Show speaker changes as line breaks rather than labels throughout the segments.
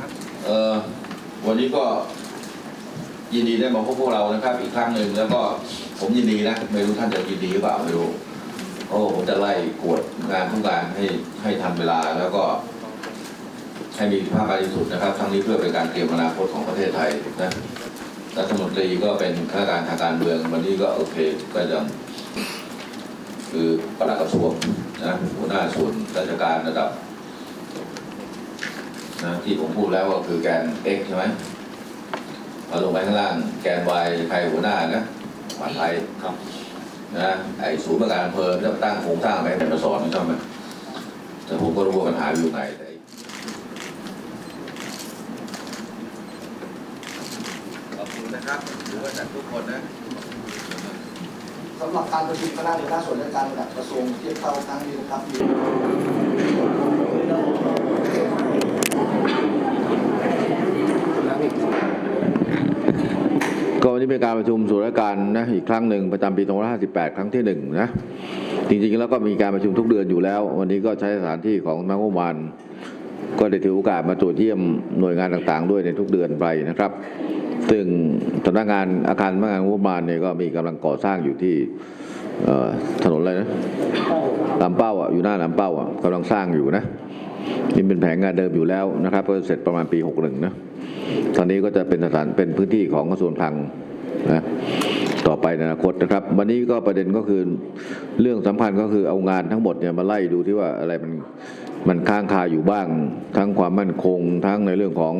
ครับ
เอ่อวันนี้ก็ยินดีได้มาพบพวกเรานะครับ อีกครั้งหนึ่งแล้วก็ผมยินดีนะไม่รู้ท่านจะยินดีหรือเปล่าไม่รู้โอ้ผมจะไล่กวดงานทุกงานให้ให้ทันเวลาแล้วก็ ให้มีภาพการที่สุดนะครับ ทั้งนี้เพื่อเป็นการเตรียมอนาคตของประเทศไทยนะรัฐมนตรีก็เป็นข้าราชการทางการเมือง วันนี้ก็โอเคก็ยังคือปลัดกระทรวงนะหัวหน้าส่วนราชการระดับ นะที่ผมพูดแล้วก็คือแกน x ใช่ไหมมาลงไปข้างล่างแกน y ใครหัวหน้านะหมันไทยครับนะไอ้ศูนย์ประการอำเภอจะตั้งโครงสร้างอะไรมาสอนไม่ชอบไหมแต่ผมก็รู้ว่าปัญหาอยู่ไหนแต่
ขอบคุณนะครับถือว่าจากทุกคนนะ
สำหรับการประชุมคณะหัวหน้าส่วนราชการระดับกระทรวงเทียบเท่าครั้งนี้นะครับมี
ก็วันนี้เป็นการประชุมส่วนราชการนะอีกครั้งหนึ่งประจำปี2558 ครั้งที่หนึ่งนะจริงๆแล้วก็มีการประชุมทุกเดือนอยู่แล้ว วันนี้ก็ใช้สถานที่ของนังบประมาณก็ได้ถือโอกาสมาตรวจเยี่ยมหน่วยงานต่างๆ ด้วยในทุกเดือนไปนะครับ ซึ่งสำนักงานอาคารสำนักงานงบประมาณเนี่ยก็มีกำลังก่อสร้างอยู่ที่ถนนอะไรนะลำเป้าอะอยู่หน้าลำเป้าอะกำลังสร้างอยู่นะนี่เป็นแผนงานเดิมอยู่แล้วนะครับก็เสร็จประมาณปี 61นะ ตอนนี้ก็จะเป็นสถานเป็นพื้นที่ของกระทรวงคลังนะต่อไปในอนาคตนะครับ วันนี้ก็ประเด็นก็คือเรื่องสำคัญก็คือเอางานทั้งหมดเนี่ยมาไล่ดูที่ว่าอะไรมันมันค้างคาอยู่บ้าง ทั้งความมั่นคง ทั้งในเรื่องของ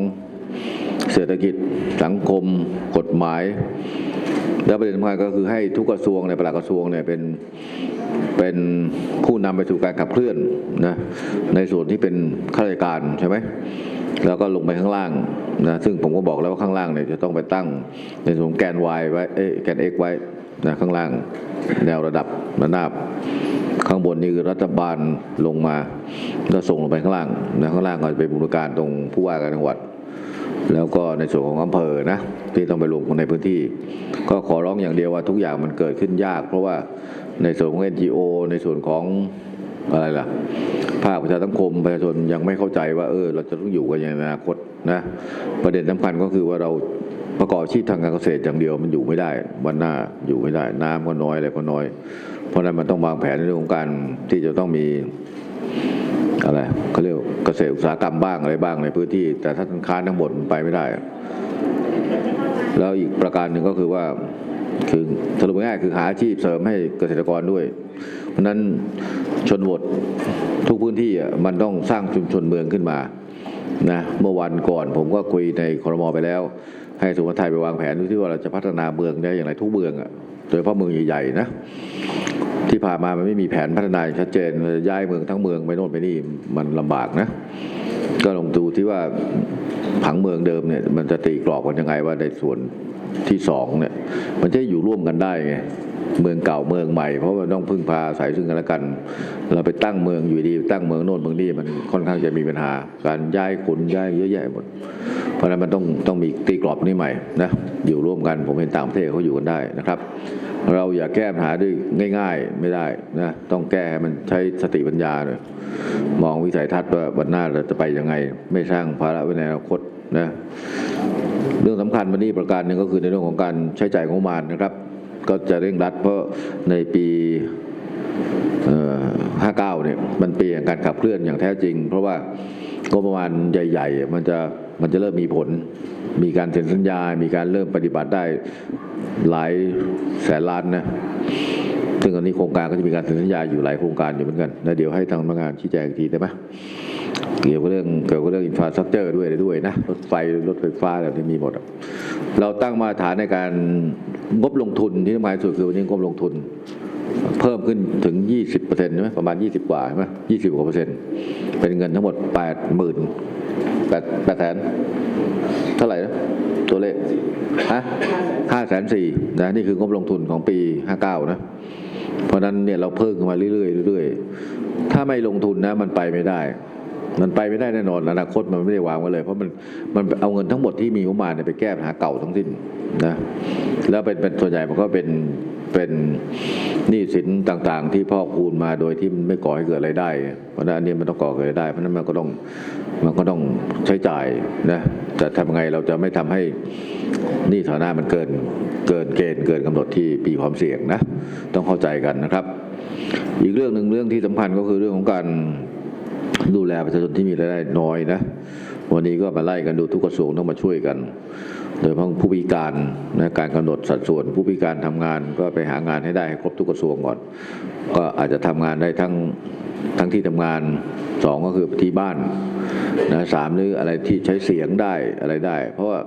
เศรษฐกิจสังคม กฎหมาย และประเด็นสำคัญก็คือให้ทุกกระทรวงในยปลัดกระทรวงเนี่ยเป็นเป็นผู้นำไปสู่การขับเคลื่อนนะในส่วนที่เป็นข้าราชการใช่ไหม แล้วก็ลงไปข้างล่างนะซึ่งผมก็บอกแล้วว่าข้างล่างเนี่ยจะต้องไปตั้งในส่วนแกน y ไว้เอ้แกน x ไว้นะข้างล่างแนวระดับระนาบข้างบนนี่คือรัฐบาลลงมาแล้วส่งลงไปข้างล่างนะข้างล่างก็จะเป็นบูรการตรงผู้ว่าการจังหวัด แล้วก็ในส่วนของอำเภอนะที่ต้องไปลงในพื้นที่ ก็ขอร้องอย่างเดียวว่าทุกอย่างมันเกิดขึ้นยาก เพราะว่าในส่วนของ NGO ในส่วนของอะไรล่ะ ภาคประชาสังคมประชาชนยังไม่เข้าใจว่าเออ เราจะต้องอยู่กันย่างในอนาคตนะประเด็นสำคัญก็คือว่าเราประกอบอาชีพทางการเกษตรอย่างเดียวมันอยู่ไม่ได้วันหน้าอยู่ไม่ได้ น้ำก็น้อยอะไรก็น้อย เพราะนั้นมันต้องวางแผนในเรื่องของการที่จะต้องมีอะไรเขาเรียกเกษตรอุตสาหกรรมบ้างอะไรบ้างในพื้นที่ แต่ถ้าธนาคารทั้งหมดมันไปไม่ได้ แล้วอีกประการหนึ่งก็คือว่าคือสรุปง่ายๆคือหาอาชีพเสริมให้เกษตรกรด้วย เพราะนั้นชนบท กพื้นที่อะมันต้องสร้างชุมชนเมืองขึ้นมานะเมื่อวันก่อนผมก็คุยในครมไปแล้ว ให้สุวรรณไทยไปวางแผนดูที่ว่าเราจะพัฒนาเมืองได้อย่างไรทุกเมืองอะโดยเฉพาะเมืองใหญ่ๆนะที่ผ่านมามันไม่มีแผนพัฒนาชัดเจนย้ายเมืองทั้งเมืองไปโน่นไปนี่มันลำบากนะ ก็ลองดูที่ว่าผังเมืองเดิมเนี่ยมันจะตีกรอบกันยังไงว่าในส่วนที่สองเนี่ยมันจะอยู่ร่วมกันได้ไง เมืองเก่าเมืองใหม่ เพราะว่าต้องพึ่งพาอายซึ่งกันและกัน เราไปตั้งเมืองอยู่ดี ตั้งเมืองโน่นเมืองนี่มันค่อนข้างจะมีปัญหา การย้ายขนย้ายเยอะแยะหมด เพราะนั้นมันต้องต้องมีตีกรอบนี้ใหม่นะอยู่ร่วมกันผมเห็นต่างประเทศเขาอยู่กันได้นะครับ เราอย่าแก้ปัญหาด้วยง่าย ๆไม่ได้นะต้องแก้ให้มันใช้สติปัญญาเลยมองวิสัยทัศน์ว่าวันหน้าเราจะไปยังไง ไม่สร้างภาระไว้ในอนาคตนะเรื่องสำคัญวันนี้ประการหนึ่งก็คือในเรื่องของการใช้จ่ายงบประมาณนะครับ ก็จะเร่งรัด เพราะในปี59เนี่ยมันเปีแห่งการขับเคลื่อนอย่างแท้จริง เพราะว่างบประมาณใหญ่ ๆ มันจะมันจะเริ่มมีผล มีการเซ็นสัญญา มีการเริ่มปฏิบัติได้หลายแสนล้านนะ ซึ่งตอนนี้โครงการก็จะมีการเซ็นสัญญาอยู่หลายโครงการอยู่เหมือนกัน แล้วเดี๋ยวให้ทางพนักงานชี้แจงอีกทีได้ไหม เกี่ยวกับเรื่องเกี่ยวกับเรื่องอินฟราสตรักเจอร์ด้วยอะด้วยนะรถไฟรถไฟฟ้าอะไรที่มีหมด เราตั้งมาตรฐานในการงบลงทุนที่สำคัญสุดคือวันนี้งบลงทุน เพิ่มขึ้นถึง 20เปอร์เซ็นต์ใช่ไหมประมาณ 20 กว่าใช่ไหม20กว่าเปอร์เซ็นต์เป็นเงินทั้งหมด 8 0,000 8 8แสนเท่าไหร่นะตัวเลขฮะห้าแสนสี่นะนี่คืองบลงทุนของปี 59 นะ เพราะฉะนั้นเนี่ยเราเพิ่มขึ้นมาเรื่อยๆเรื่อยๆถ้าไม่ลงทุนนะมันไปไม่ได้ มันไปไม่ได้แน่นอนอนาคตมันไม่ได้วางไว้เลย เพราะมันมันเอาเงินทั้งหมดที่มีงบประมาเนี่ยไปแก้ปัญหาเก่าทั้งสิ้นนะแล้วเป็นเป็นส่วนใหญ่มันก็เป็นเป็นหนี้สินต่างๆ ที่พ่อคูณมาโดยที่มันไม่ก่อให้เกิดรายได้ เพราะนั้นอันนี้มันต้องก่อให้เกิดรายได้ เพราะนั้นมันก็ต้องมันก็ต้องใช้จ่ายนะแต่ทำยังไงเราจะไม่ทำให้หนี้ฐานะมันเกินเกินเกณฑ์เกินกำหนดที่ปีความเสี่ยงนะต้องเข้าใจกันนะครับ อีกเรื่องหนึ่งเรื่องที่สำคัญก็คือเรื่องของการ ดูแลประชาชนที่มีรายได้น้อยนะวันนี้ก็มาไล่กันดูทุกกระทรวงต้องมาช่วยกัน โดยเฉพาะผู้พิการนะการกำหนดสัดส่วน ผู้พิการทำงานก็ไปหางานให้ได้ให้ครบทุกกระทรวงก่อน ก็อาจจะทำงานได้ทั้งทั้งที่ทำงานสองก็คือที่บ้านนะสามหรืออะไรที่ใช้เสียงได้อะไรได้ เพราะว่า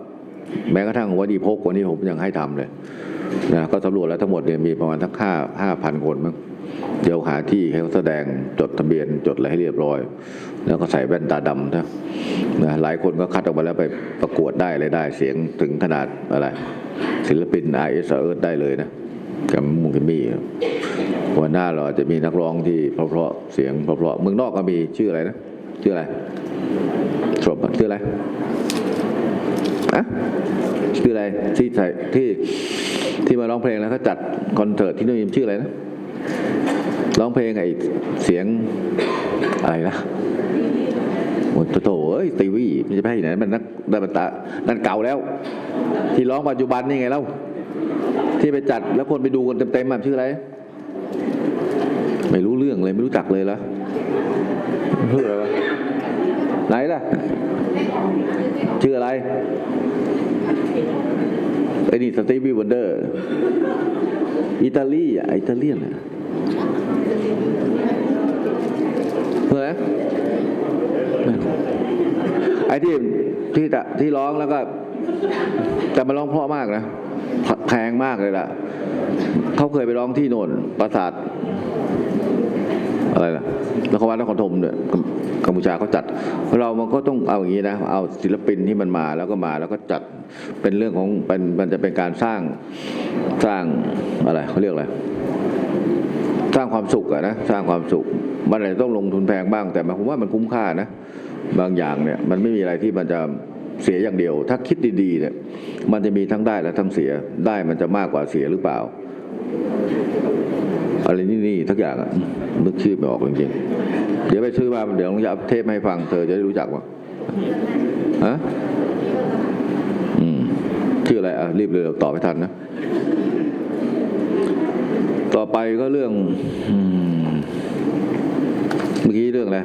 แม้กระทั่งวันดีพกวันนี้ผมยังให้ทำเลยนะก็สำรวจแล้วทั้งหมดเนี่ยมีประมาณทั้งห้าห้าพันคนมั้ง เดี๋ยวหาที่ให้เขาแสดงจดทะเบียนจดอะไรให้เรียบร้อย แล้วก็ใส่แว่นตาดำนะนะหลายคนก็คัดออกมาแล้วไปประกวดได้อะไรได้เสียงถึงขนาดอะไร ศิลปินไอเอสเอิร์ได้เลยนะกับมุงคิมี่วันหน้าเราจะมีนักร้องที่เพราะๆเสียงเพราะๆเมืองนอกก็มีชื่ออะไรนะชื่ออะไรสรบชื่ออะไรอะชื่ออะไรที่ใส่ที่ที่มาร้องเพลงแล้วเขาจัดคอนเสิร์ตที่นู่นชื่ออะไรนะ ร้องเพลงไอ้เสียงอะไรนะโอ้โถเอ้ยตีวี่มันจะไปที่ไหนมันนักได้บรรตานั่นเก่าแล้ว ที่ร้องปัจจุบันนี่ไงเล่าที่ไปจัดแล้วคนไปดูกันเต็มๆอะชื่ออะไร ไม่รู้เรื่องเลยไม่รู้จักเลยละชื่ออะไรไหนล่ะ ชื่ออะไรไอ้นี่สตีวีวันเดอร์ อิตาลีอะอิตาเลียนอะเพื่อไอ้ที่ที่จะที่ร้องแล้วก็จะมาร้องเพราะมากนะแพงมากเลยล่ะเขาเคยไปร้องที่โน่นปราสาทอะไรล่ะนครวัดนครธมเนี่ย กัมกัมพูชาเขาจัด เรามันก็ต้องเอาอย่างนี้นะ เอาศิลปินที่มันมาแล้วก็มาแล้วก็จัดเป็นเรื่องของเป็นมันจะเป็นการสร้างสร้างอะไรเขาเรียกอะไรสร้างความสุขอะนะสร้างความสุข มันอาจจะต้องลงทุนแพงบ้าง แต่ผมว่ามันคุ้มค่านะ บางอย่างเนี่ยมันไม่มีอะไรที่มันจะเสียอย่างเดียว ถ้าคิดดีๆเนี่ยมันจะมีทั้งได้และทั้งเสียได้มันจะมากกว่าเสียหรือเปล่าอะไรนี่นี่ทักอย่างอะนึกชื่อไม่ออกจริงๆ เดี๋ยวไปซื้อมาเดี๋ยวลองจะเอาเทปให้ฟังเธอจะได้รู้จักว่าฮะอืมชื่ออะไรอะรีบเลยตอบไม่ทันนะ ต่อไปก็เรื่องเมื่อกี้เรื่องอะไร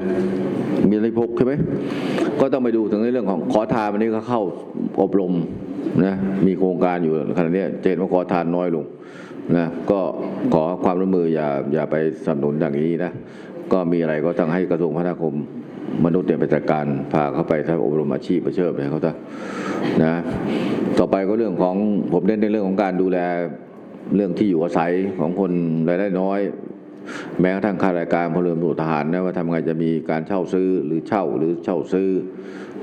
มีอะไรพกใช่ไหมก็ต้องไปดูถึงในเรื่องของขอทานวันนี้ก็เข้าอบรมนะมีโครงการอยู่ขณะนี้เห็นว่าขอทานน้อยลงนะก็ขอความร่วมมืออย่าอย่าไปสนับสนุนอย่างนี้นะ ก็มีอะไรก็ต้องให้กระทรวงพัฒนาคม มนุษย์เนี่ยไปจัดการพาเขาไปทำอบรมอาชีพไปเชิญไปเขาซะนะต่อไปก็เรื่องของผมเน้นในเรื่องของการดูแลเรื่องที่อยู่อาศัยของคนรายได้น้อย แม้กระทั่งข้าราชการพลเรือนตรวทหารนะว่าทำไงจะมีการเช่าซื้อหรือเช่าหรือเช่าซื้อ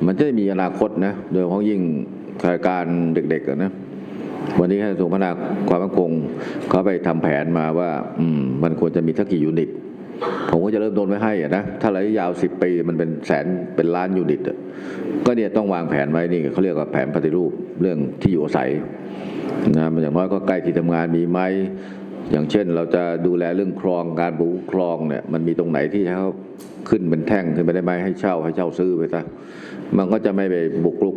มันจะมีอนาคตนะโดยเฉพาะยิ่งข้าราชการเด็กๆนะวันนี้ให้กระทรวงพัฒนาความมั่นคงเขาไปทำแผนมาว่า อืมมันควรจะมีสักกี่ยูนิต ผมก็จะเริ่มต้นไว้ให้อะนะถ้าระยะยาวสิบปีมันเป็นแสนเป็นล้านยูนิตก็เนี่ยต้องวางแผนไว้นี่เขาเรียกว่าแผนปฏิรูปเรื่องที่อยู่อาศัยนะมันอย่างน้อยก็ใกล้ที่ทำงานมีไหมอย่างเช่นเราจะดูแลเรื่องคลองการปลูกคลองเนี่ยมันมีตรงไหนที่เขาขึ้นเป็นแท่งขึ้นไปได้ไหมให้เช่าให้เช่าซื้อไปซะมันก็จะไม่ไปบุกรุก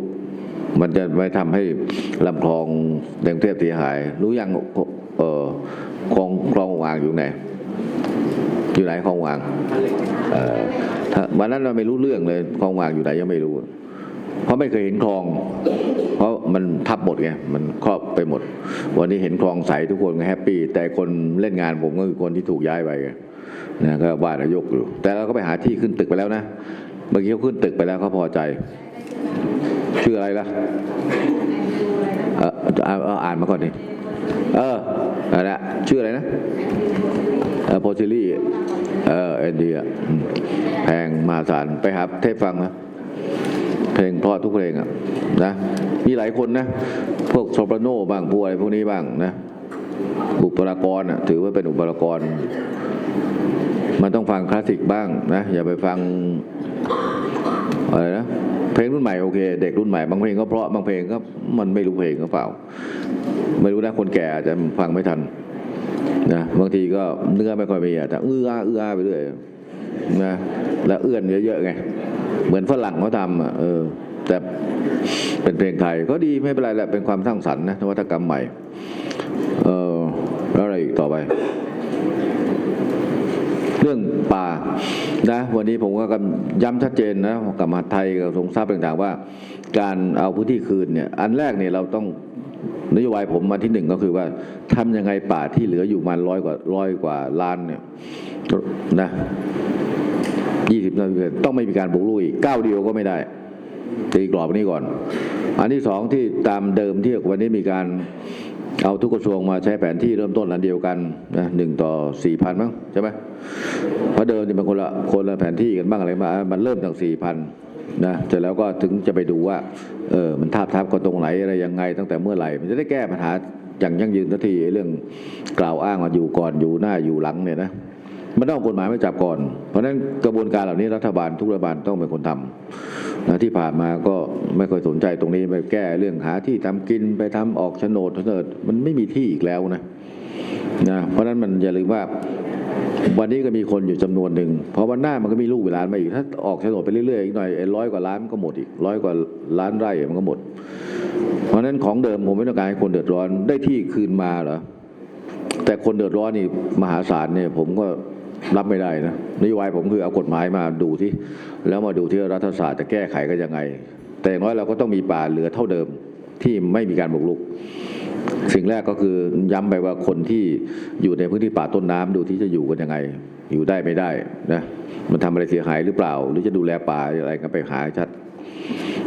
มันจะไม่ทำให้ลำคลองแดงเทพเสียหาย รู้ยังเออคลองคลองอ่างอยู่ไหน อยู่ไหนคลองอ่างถ้าวันนั้นเราไม่รู้เรื่องเลยคลองอ่างอยู่ไหนยังไม่รู้ เพราะไม่เคยเห็นคลอง เพราะมันทับหมดไงมันครอบไปหมด วันนี้เห็นคลองใสทุกคนก็แฮปปี้แต่คนเล่นงานผมก็คือคนที่ถูกย้ายไปไงนะก็ว่านายกอยู่ แต่เราก็ไปหาที่ขึ้นตึกไปแล้วนะเมื่อกี้เขาขึ้นตึกไปแล้วเขาพอใจชื่ออะไรล่ะเออเอาอาอ่านมาก่อนดิเออ นั่นะชื่ออะไรนะเออโพซิลี่เออเอ็นดีอะแพงมหาศาลไปหาเทพฟังนะเพลงเพราะทุกเพลงอะนะมีหลายคนนะ พวกโซปราโนบ้างพวกอะไรพวกนี้บ้างนะบุคลากรอะถือว่าเป็นบุคลากร มันต้องฟังคลาสสิกบ้างนะ อย่าไปฟังอะไรนะ เพลงรุ่นใหม่โอเค เด็กรุ่นใหม่บางเพลงก็เพราะบางเพลงก็มันไม่รู้เพลงก็เปล่า ไม่รู้นะคนแก่อาจจะฟังไม่ทันนะบางทีก็เนื้อไม่ค่อยมีอะแต่เอื้ออาเอื้ออาไปเรื่อยนะแล้วเอื้อนเยอะๆไงเหมือนฝรั่งเขาทำอะเออ แต่เป็นเพลงไทยก็ดีไม่เป็นไรแหละเป็นความสร้างสรรค์นะนวัตกรรมใหม่ เออแล้วอะไรอีกต่อไป รื่องป่านะวันนี้ผมก็กย้ำชัดเจนนะกับมหาไทยกับทรงทรัพย์ต่างๆว่า การเอาพื้นที่คืนเนี่ยอันแรกเนี่ยเราต้องนโยบายผมมาที่หนึ่งก็คือว่าทำยังไงป่าที่เหลืออยู่มันร้อยกว่าร้อยกว่าล้านเนี่ยนะยี่สิบนาทีต้องไม่มีการบุกรุกอีกก้าวเดียวก็ไม่ได้ตีกรอบนี้ก่อน อันที่สองที่ตามเดิมที่วันนี้มีการ เอาทุกกระทรวงมาใช้แผนที่เริ่มต้นอันเดียวกันนะหนึ่งต่อสี่พันมั้งใช่ไหมเพราะเดิมนี่มันคนละคนละแผนที่กันบ้างอะไรมามันเริ่มจากสี่พันนะเสร็จแล้วก็ถึงจะไปดูว่าเออมันทาบทับกันตรงไหนอะไรยังไงตั้งแต่เมื่อไหร่ มันจะได้แก้ปัญหาอย่างยั่งยืนทันทีเรื่องกล่าวอ้างว่าอยู่ก่อนอยู่หน้าอยู่หลังเนี่ยนะมันต้องกฎหมายมาจับก่อน เพราะฉะนั้นกระบวนการเหล่านี้รัฐบาลทุกรัฐบาลต้องเป็นคนทำ นะที่ผ่านมาก็ไม่ค่อยสนใจตรงนี้ไปแก้เรื่องหาที่ทำกินไปทำออกโฉนดโฉนดมันไม่มีที่อีกแล้วนะนะเพราะฉะนั้นมันอย่าลืมว่าวันนี้ก็มีคนอยู่จำนวนหนึ่งพอวันหน้ามันก็มีลูกเวลานมาอีกถ้าออกโฉนดไปเรื่อยๆอีกหน่อยร้อยกว่าล้านมันก็หมดอีกร้อยกว่าล้านไร่มันก็หมด เพราะฉะนั้นของเดิมผมไม่ต้องการให้คนเดือดร้อนได้ที่คืนมาเหรอแต่คนเดือดร้อนนี่มหาศาลเนี่ยผมก็รับไม่ได้นะนโยบายผมคือเอากฎหมายมาดูที่ แล้วมาดูที่รัฐศาสตร์จะแก้ไขกันยังไง แต่อย่างน้อยเราก็ต้องมีป่าเหลือเท่าเดิมที่ไม่มีการบุกรุก สิ่งแรกก็คือย้ำไปว่าคนที่อยู่ในพื้นที่ป่าต้นน้ำดูที่จะอยู่กันยังไง อยู่ได้ไม่ได้นะมันทำอะไรเสียหายหรือเปล่า หรือจะดูแลป่าอะไรกันไปหาชัด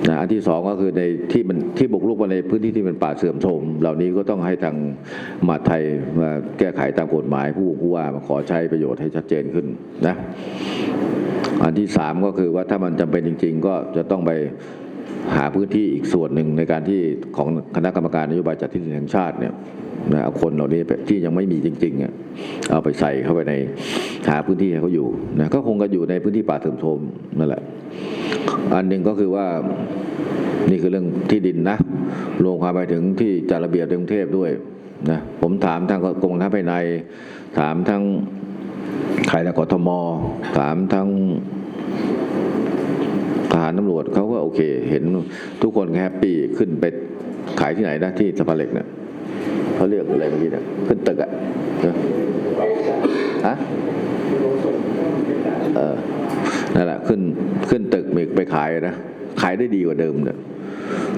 นะอันที่สองก็คือในที่มันที่บุกรุกมาในพื้นที่ที่เป็นป่าเสื่อมโทรมเหล่านี้ก็ต้องให้ทางมหาดไทยมาแก้ไขตามกฎหมายผู้ผู้ว่ามาขอใช้ประโยชน์ให้ชัดเจนขึ้นนะ อันที่สามก็คือว่าถ้ามันจำเป็นจริง ๆ ก็จะต้องไปหาพื้นที่อีกส่วนหนึ่งในการที่ของคณะกรรมการนโยบายจัดที่ดินแห่งชาติเนี่ยนะเอาคนเหล่านี้ที่ยังไม่มีจริงๆอะเอาไปใส่เข้าไปในหาพื้นที่ให้เขาอยู่นะก็คงก็อยู่ในพื้นที่ป่าเสื่อมโทรมนั่นแหละ อันหนึ่งก็คือว่านี่คือเรื่องที่ดินนะ รวมความไปถึงที่จัดระเบียบในกรุงเทพด้วยนะผมถามทางกรมการภายใน ถามทั้งใครนะกทมถามทั้ง ทหารตำรวจเขาก็โอเค เห็นทุกคนแฮปปี้ขึ้นไปขายที่ไหนนะที่สะพานเหล็กเนี่ยเขาเรียกอะไรเมื่อกี้เนี่ยขึ้นตึกอะนะฮะเออนั่นแหละขึ้นขึ้นตึกมีไปขายนะขายได้ดีกว่าเดิมเนี่ย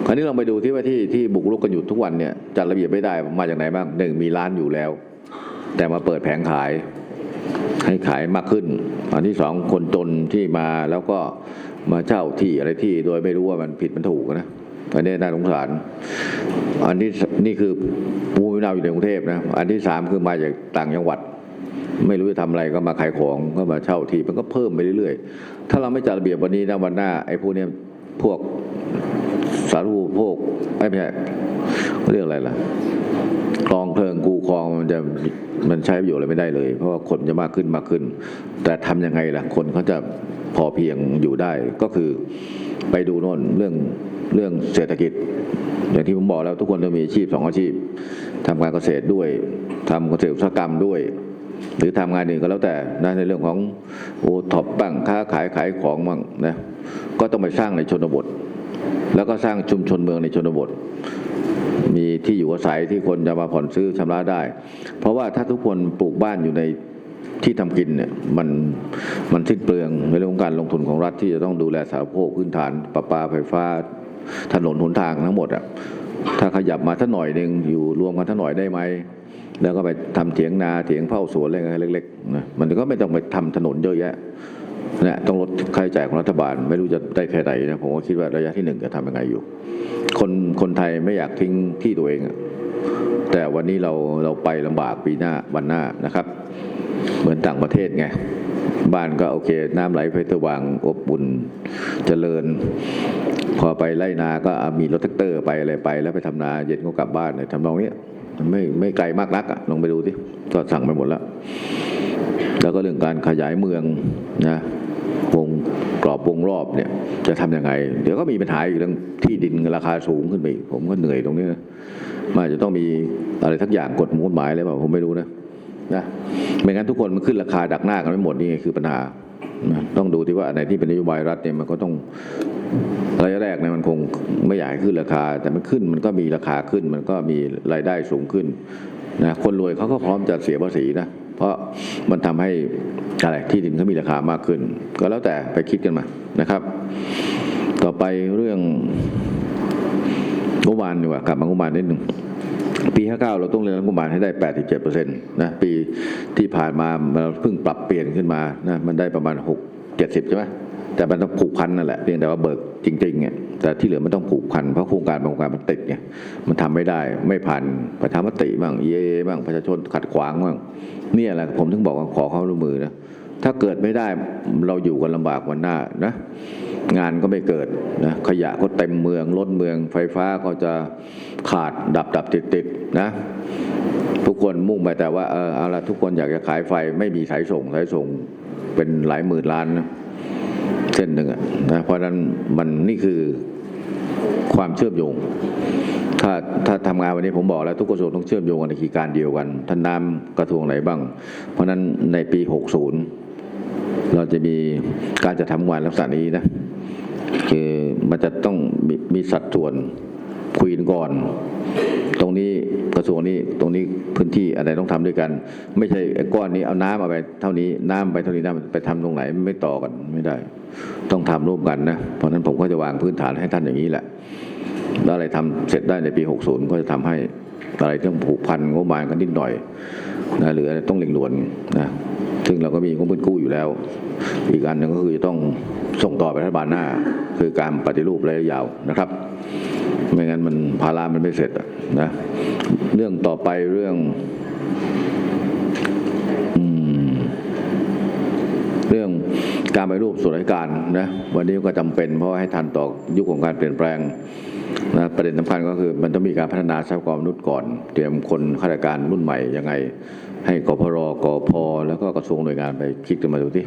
คราวนี้ลองไปดูที่ว่าที่ที่บุกรุกกันอยู่ทุกวันเนี่ยจัดระเบียบไม่ได้มาจากไหนบ้างหนึ่งมีร้านอยู่แล้ว แต่มาเปิดแผงขายให้ขายมากขึ้น อันที่สองคนจนที่มาแล้วก็ มาเช่าที่อะไรที่โดยไม่รู้ว่ามันผิดมันถูกนะอันนี้น่าสงสาร อันที่นี่คือภูมิลำเนาอยู่ในกรุงเทพนะ อันที่สามคือมาจากต่างจังหวัด ไม่รู้จะทำอะไรก็มาขายของก็มาเช่าที่มันก็เพิ่มไปเรื่อยๆ ถ้าเราไม่จัดระเบียบวันนี้นะวันหน้าไอ้พวกเนี้ยพวกสาธารณูปโภคไม่ใช่เขาเรียกอะไรล่ะคลองเพลิงกูคลองมันจะมันใช้ประโยชน์อะไรไม่ได้เลย เพราะว่าคนจะมากขึ้นมากขึ้น แต่ทำยังไงล่ะคนเขาจะ พอเพียงอยู่ได้ก็คือไปดูโน่นเรื่องเรื่องเศรษฐกิจ อย่างที่ผมบอกแล้วทุกคนต้องมีอาชีพสองอาชีพทำการเกษตรด้วยทำเกษตรอุตสาหกรรมด้วย หรือทำงานอื่นก็แล้วแต่นะในเรื่องของโอท็อปบ้างค้าขายขายของบ้างนะก็ต้องไปสร้างในชนบท แล้วก็สร้างชุมชนเมืองในชนบท มีที่อยู่อาศัยที่คนจะมาผ่อนซื้อชำระได้ เพราะว่าถ้าทุกคนปลูกบ้านอยู่ใน ที่ทำกินเนี่ยมันมันสิ้นเปลืองในเรื่องของการลงทุนของรัฐที่จะต้องดูแลสาธารณูปโภคพื้นฐานประปาไฟฟ้า ถนนหนทางทั้งหมดอะถ้าขยับมาท่าหน่อยหนึ่งอยู่รวมกันท่าหน่อยได้ไหมแล้วก็ไปทำเถียงนาเถียงเผาสวนอะไรเล็กๆนะมันก็ไม่ต้องไปทำถนนเยอะแยะนะต้องลดค่าใช้จ่ายของรัฐบาล ไม่รู้จะได้แค่ไหนนะผมก็คิดว่าระยะที่หนึ่งจะทำยังไงอยู่ คนคนไทยไม่อยากทิ้งที่ตัวเอง แต่วันนี้เราเราไปลำบากปีหน้าวันหน้านะครับ เหมือนต่างประเทศไง บ้านก็โอเค น้ำไหลไฟสว่างอบอุ่นเจริญ พอไปไล่นาก็มีรถแท็กเตอร์ไปอะไรไป แล้วไปทำนาเย็นก็กลับบ้านเลยทำนองนี้ไม่ไม่ไกลมากนักอะลองไปดูที่ก็สั่งไปหมดแล้ว แล้วก็เรื่องการขยายเมืองนะวงกรอบวงรอบเนี่ย จะทำยังไง เดี๋ยวก็มีปัญหาอีกเรื่องที่ดินราคาสูงขึ้นไปผมก็เหนื่อยตรงนี้นะมันอาจะต้องมีอะไรทักอย่างกฎกฎหมายอะไรเปล่าผมไม่รู้นะนะ ไม่งั้นทุกคนมันขึ้นราคาดักหน้ากันไม่หมดนี่คือปัญหา ต้องดูที่ว่าอันไหนที่เป็นนโยบายรัฐเนี่ยมันก็ต้องระยะแรกเนี่ยมันคงไม่อยากให้ขึ้นราคา แต่มันขึ้นมันก็มีราคาขึ้น มันก็มีรายได้สูงขึ้นนะคนรวยเขาก็พร้อมจะเสียภาษีนะเพราะมันทำให้อะไรที่ดินเขามีราคามากขึ้น ก็แล้วแต่ไปคิดกันมานะครับ ต่อไปเรื่องงบประมาณดีกว่ากลับมางบประมาณนิดหนึ่ง ปี59เราต้องเรียนงบประมาณให้ได้87%นะปีที่ผ่านมาเราเพิ่งปรับเปลี่ยนขึ้นมานะมันได้ประมาณ6 70ใช่ไหมแต่มันต้องผูกพันนั่นแหละเพียงแต่ว่าเบิกจริงๆเนี่ยแต่ที่เหลือมันต้องผูกพันเพราะโครงการบางโครงการมันติดไงมันทำไม่ได้ไม่ผ่านประชามติบ้างเอบ้างประชาชนขัดขวางบ้างนี่แหละผมถึงบอกว่าขอความร่วมมือนะถ้าเกิดไม่ได้เราอยู่กันลำบากวันหน้านะ งานก็ไม่เกิดนะขยะก็เต็มเมืองล้นเมือง ไฟฟ้าก็จะขาดดับดับติดติดนะทุกคนมุ่งไปแต่ว่าเออเอาละทุกคนอยากจะขายไฟไม่มีสายส่งสายส่งเป็นหลายหมื่นล้านนะเส้นหนึ่งอะนะเพราะนั้นมันนี่คือความเชื่อมโยง ถ้าถ้าทำงานวันนี้ผมบอกแล้วทุกกระทรวงต้องเชื่อมโยงกันในขีการเดียวกันท่านน้ำกระทรวงไหนบ้าง เพราะฉะนั้นในปี 60 เราจะมีการจะทำงานลักษณะนี้นะ คือมันจะต้องมีมีสัดส่วนคุยกันก่อน ตรงนี้กระทรวงนี้ตรงนี้พื้นที่อะไรต้องทำด้วยกัน ไม่ใช่ก้อนนี้เอาน้ำมาไปเท่านี้น้ำไปเท่านี้น้ำไปทำตรงไหนไม่ต่อกันไม่ได้ ต้องทำร่วมกันนะเพราะฉะนั้นผมก็จะวางพื้นฐานให้ท่านอย่างนี้แหละแล้วอะไรทำเสร็จได้ในปี 60 ก็จะทำให้อะไรที่ต้องผูกพันงบประมาณกันนิดหน่อยนะหรืออะไรต้องเร่งด่วนนะซึ่งเราก็มีงบเงินกู้อยู่แล้ว อีกอันหนึ่งก็คือต้อง ส่งต่อไปรัฐบาลหน้า คือการปฏิรูประยะยาวนะครับ ไม่งั้นมันภาระมันไม่เสร็จนะเรื่องต่อไปเรื่องอเรื่องการไปรูปส่วนราชการนะวันนี้ก็จำเป็นเพราะให้ทันต่อยุคของการเปลี่ยนแปลงนะประเด็นสำคัญก็คือมันต้องมีการพัฒนาทรัพยากรมนุษย์ก่อน เตรียมคนข้าราชการรุ่นใหม่ยังไง ให้กพรกพแล้วก็กระทรวงหน่วยงานไปคิดกันมาดูที่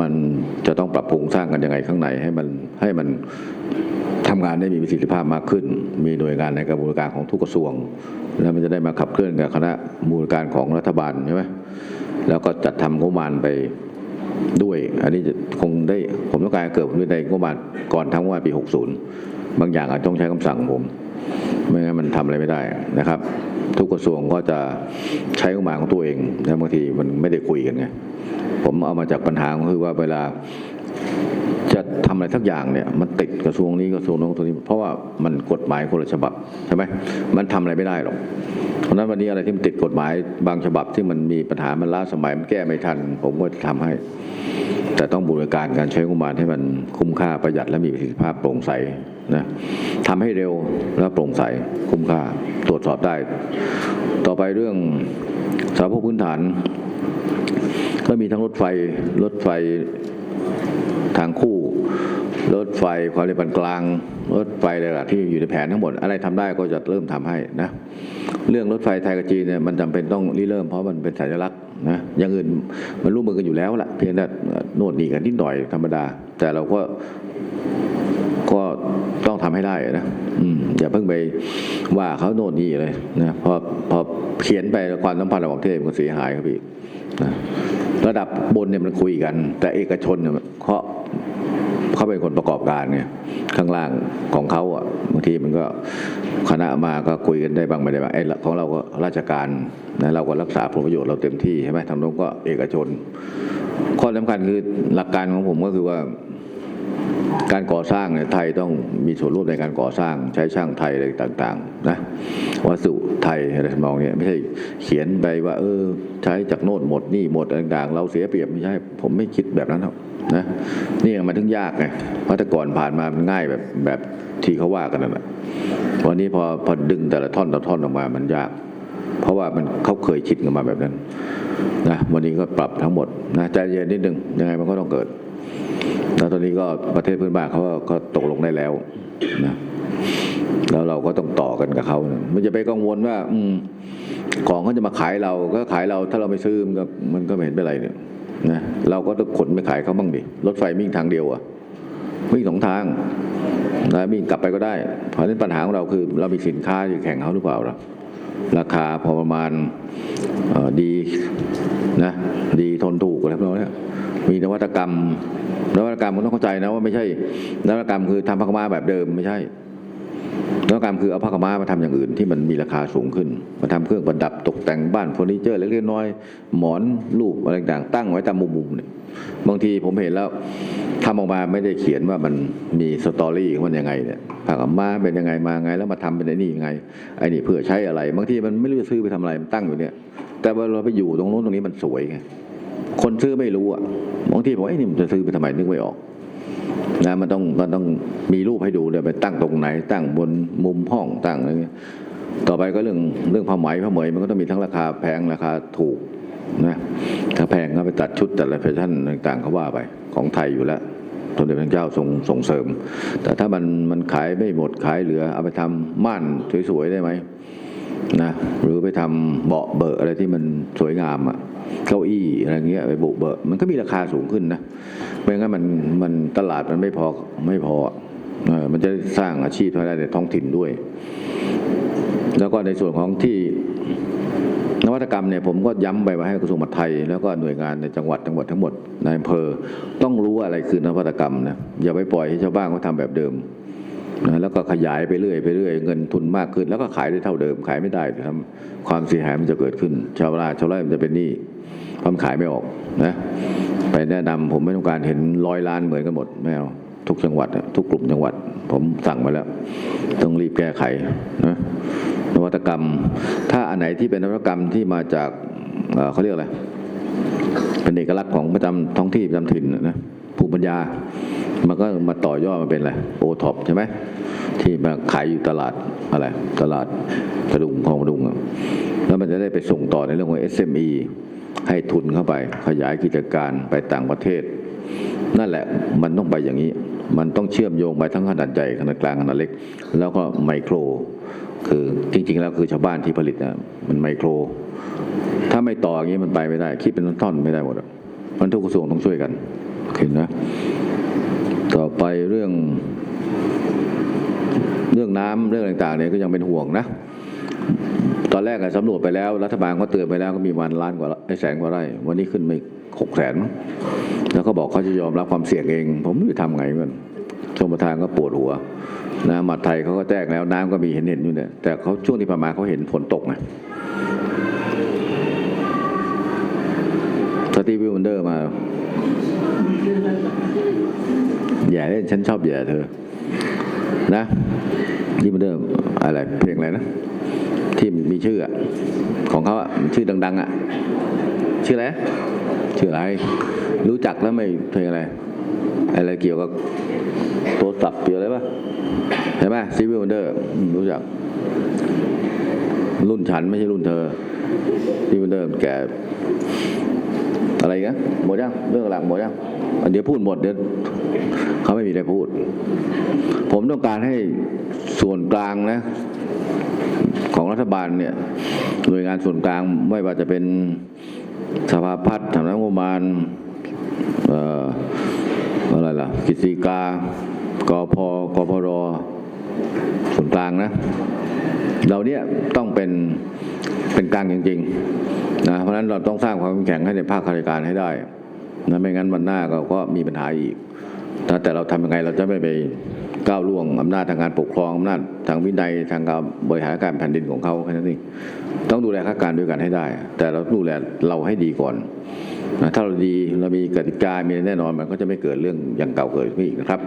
มันจะต้องปรับปรุงสร้างกันยังไงข้างในให้มันให้มันทำงานได้มีประสิทธิภาพมากขึ้น มีหน่วยงานในกระบวนการของทุกกระทรวง แล้วมันจะได้มาขับเคลื่อนกับคณะมูลการของรัฐบาลใช่ไหมแล้วก็จัดทำงบประมาณไปด้วย อันนี้จะคงได้ผมต้องการเกิดขึ้นในงบประมาณก่อนทั้งว่าปี 60 บางอย่างอาจต้องใช้คำสั่งผม ไม่งั้นมันทำอะไรไม่ได้นะครับ ทุกกระทรวงก็จะใช้งบประมาณของตัวเองนะบางทีมันไม่ได้คุยกันไง ผมเอามาจากปัญหาก็คือว่าเวลาจะทำอะไรสักอย่างเนี่ยมันติดกระทรวงนี้กระทรวงโน้นกระทรวงนี้ เพราะว่ามันกฎหมายคนละฉบับใช่ไหมมันทำอะไรไม่ได้หรอกเพราะฉะนั้นวันนี้อะไรที่มันติดกฎหมายบางฉบับที่มันมีปัญหามันล้าสมัยมันแก้ไม่ทัน ผมก็จะทำให้ แต่ต้องบูรณาการการใช้งบประมาณให้มันคุ้มค่าประหยัดและมีประสิทธิภาพโปร่งใสนะทำให้เร็วและโปร่งใสคุ้มค่าตรวจสอบได้ ต่อไปเรื่องสาธารณูปพื้นฐาน ก็มีทั้งรถไฟรถไฟทางคู่ รถไฟความเร็วปานกลาง รถไฟอะไรล่ะที่อยู่ในแผนทั้งหมด อะไรทำได้ก็จะเริ่มทำให้นะเรื่องรถไฟไทยกับจีนเนี่ยมันจำเป็นต้องริเริ่มเพราะมันเป็นสัญลักษณ์นะอย่างอื่นมันร่วมมือกันอยู่แล้วล่ะเพียงแต่โน่นนี่กันนิดหน่อยธรรมดา แต่เราก็ก็ต้องทำให้ได้นะอืมอย่าเพิ่งไปว่าเขาโน่นนี่เลยนะพอพอเขียนไปความสัมพันธ์ระหว่างประเทศมันเสียหายครับพี่นะ ระดับบนเนี่ยมันคุยกัน แต่เอกชนเนี่ยเขาเขาเป็นคนประกอบการไงข้างล่างของเขาอะบางทีมันก็คณะมาก็คุยกันได้บ้างไม่ได้บ้างไอ้ของเราก็ราชการนะเราก็รักษาผลประโยชน์เราเต็มที่ใช่ไหมทางโน้นก็เอกชน ข้อสำคัญคือหลักการของผมก็คือว่าการก่อสร้างเนี่ยไทยต้องมีส่วนร่วมในการก่อสร้างใช้ช่างไทยอะไรต่างๆนะวัสดุ ไทยอะไรทำนองเนี้ยไม่ใช่เขียนไปว่า เออ ใช้จากโน่นหมดนี่หมดต่างๆ เราเสียเปรียบไม่ใช่ ผมไม่คิดแบบนั้นหรอกนะนี่มันถึงยากไงเพราะแต่ก่อนผ่านมามันง่ายแบบแบบที่เขาว่ากันนั่นแหละวันนี้พอพอดึงแต่ละท่อนแต่ละท่อนออกมามันยาก เพราะว่ามันเขาเคยคิดกันมาแบบนั้นนะวันนี้ก็ปรับทั้งหมดนะใจเย็นนิดนึงยังไงมันก็ต้องเกิดแล้วตอนนี้ก็ประเทศเพื่อนบ้านเขาก็ตกลงได้แล้วนะ แล้วเราก็ต้องต่อกันกับเขา มันจะไปกังวลว่า อืม ของเขาจะมาขายเรา ก็ขายเรา ถ้าเราไม่ซื้อมันก็มันก็ไม่เห็นเป็นไรเนี่ย นะ เราก็ต้องขนไปขายเขาบ้างดิ รถไฟมิ่งทางเดียวอะวิ่งสองทางนะวิ่งกลับไปก็ได้ เพราะฉะนั้นปัญหาของเราคือ เรามีสินค้าที่แข่งเขาหรือเปล่าล่ะ ราคาพอประมาณดีนะ ดีทนถูกอะไรพวกนี้มีนวัตกรรม นวัตกรรมคุณต้องเข้าใจนะว่าไม่ใช่ นวัตกรรมคือทำผ้าขาวม้าแบบเดิมไม่ใช่ นวัตกรรมคือเอาผ้าขาวม้ามาทำอย่างอื่นที่มันมีราคาสูงขึ้น มาทำเครื่องประดับตกแต่งบ้านเฟอร์นิเจอร์เล็กๆน้อยๆหมอนรูปอะไรต่างๆตั้งไว้ตามมุมๆเนี่ยบางทีผมเห็นแล้วทำออกมาไม่ได้เขียนว่ามันมีสตอรี่มันยังไงเนี่ยผ้าขาวม้าเป็นยังไงมาไง แล้วมาทำเป็นไอ้นี่ยังไงไอ้นี่เพื่อใช้อะไร บางทีมันไม่รู้จะซื้อไปทำอะไรมันตั้งอยู่เนี่ย แต่ว่าเราไปอยู่ตรงโน้นตรงนี้มันสวยไงคนซื้อไม่รู้อะบางทีผมว่าไอ้นี่มันจะซื้อไปทำไมนึกไม่ออก นะมันต้องมันต้องมีรูปให้ดูเลยวไปตั้งตรงไหน ตั้งบนมุมห้องตั้งอะไรเงี้ยต่อไปก็เรื่องเรื่องผ้าไหมผ้าเหมยมันก็ต้องมีทั้งราคาแพงราคาถูกนะถ้าแพงก็ไปตัดชุดแต่ละแฟชั่นต่างๆเขาว่าไปของไทยอยู่แล้วสมเด็จพระเจ้าทรงส่งเสริม แต่ถ้ามันมันขายไม่หมดขายเหลือเอาไปทำม่านสวยๆได้ไหมนะหรือไปทำเบาะเบอะอะไรที่มันสวยงามอะ เก้าอี้อะไรเงี้ยไปบุเบอะมันก็มีราคาสูงขึ้นนะไม่งั้นมันมันตลาดมันไม่พอไม่พอมันจะสร้างอาชีพให้ได้ในท้องถิ่นด้วย แล้วก็ในส่วนของที่นวัตกรรมเนี่ยผมก็ย้ำไปว่าให้กระทรวงมหาดไทย แล้วก็หน่วยงานในจังหวัดจังหวัดทั้งหมดในอำเภอต้องรู้อะไรคือนวัตกรรมนะอย่าไปปล่อยให้ชาวบ้านเขาทำแบบเดิม นะแล้วก็ขยายไปเรื่อยไปเรื่อยเงินทุนมากขึ้น แล้วก็ขายได้เท่าเดิม ขายไม่ได้ทำความเสียหายมันจะเกิดขึ้น ชาวนาชาวไร่มันจะเป็นหนี้เพรามขายไม่ออกนะไปแนะนำผมไม่ต้องการเห็นร้อยล้านเหมือนกันหมดไม่เอาทุกจังหวัด ทุกกลุ่มจังหวัด ผมสั่งมาแล้ว ต้องรีบแก้ไขนะนวัตกรรม ถ้าอันไหนที่เป็นนวัตกรรมที่มาจากเอ่อเขาเรียกอะไรเป็นเอกลักษณ์ของประจำท้องที่ประจำถิ่นนะนะภูมิปัญญา มันก็มาต่อยอดมาเป็นอะไรโอท็อปใช่ไหมที่มาขายอยู่ตลาดอะไรตลาดกระดุงของกระดุงแล้วมันจะได้ไปส่งต่อในเรื่องของ SME ให้ทุนเข้าไป ขยายกิจการไปต่างประเทศ นั่นแหละมันต้องไปอย่างนี้ มันต้องเชื่อมโยงไปทั้งขนาดใหญ่ขนาดกลางขนาดเล็ก แล้วก็ไมโคร คือจริง ๆ แล้วคือชาวบ้านที่ผลิตนะมันไมโคร ถ้าไม่ต่ออย่างนี้มันไปไม่ได้ คิดเป็นท่อนๆไม่ได้หมดมันทุกกระทรวงต้องช่วยกันโอเคนะ ต่อไปเรื่อง เรื่องน้ำเรื่องต่างๆเนี่ยก็ยังเป็นห่วงนะ ตอนแรกอะสำรวจไปแล้ว รัฐบาลก็เตือนไปแล้วก็มีวันล้านกว่าไอ้แสนกว่าไร่ วันนี้ขึ้นไปหกแสนแล้วก็บอกเขาจะยอมรับความเสี่ยงเอง ผมไม่รู้จะทำไงเหมือนชมประธานก็ปวดหัวนะหมัดไทยเขาก็แจ้งแล้วน้ำก็มีเห็นเห็นอยู่เนี่ยแต่เขาช่วงที่ผ่านมาเขาเห็นฝนตกไงส ตีวิวันเดอร์มา แย่เล่นฉันชอบแย่เธอ นะนี่มันเดิมอะไรเพลงอะไรนะ ที่มีชื่อของเขาชื่อดัง ๆ อะ ชื่ออะไรชื่ออะไร รู้จักแล้วไม่เพลงอะไร อะไรเกี่ยวกับโทรศัพท์เกี่ยวอะไรปะเห็นไหมซีวิวันเดอร์รู้จัก รุ่นฉันไม่ใช่รุ่นเธอซีวิวันเดอร์แก่ อะไรกันหมดยังเรื่องหลักหมดยังเดี๋ยวพูดหมดเดี๋ยวเขาไม่มีอะไรพูด ผมต้องการให้ส่วนกลางนะของรัฐบาลเนี่ยหน่วยงานส่วนกลางไม่ว่าจะเป็นสภาพัฒน์สำนักงบประมาณเอ่ออะไรล่ะกิจกากพกพรส่วนกลางนะเราเนี่ยต้องเป็นเป็นกลางจริง ๆ นะเพราะฉะนั้นเราต้องสร้างความเข้มแข็งให้ในภาคราชการให้ได้นะไม่งั้นวันหน้าก็ก็มีปัญหาอีกถ้าแต่เราทำยังไงเราจะไม่ไปก้าวล่วงอำนาจทางการปกครองอำนาจทางวินัยทางการบริหารการแผ่นดินของเขาแค่นั้นเองต้องดูแลข้าการด้วยกันให้ได้ แต่เราดูแลเราให้ดีก่อนนะถ้าเราดีเรามีกติกามีแน่นอนมันก็จะไม่เกิดเรื่องอย่างเก่าเกิดขึ้นอีกนะครับ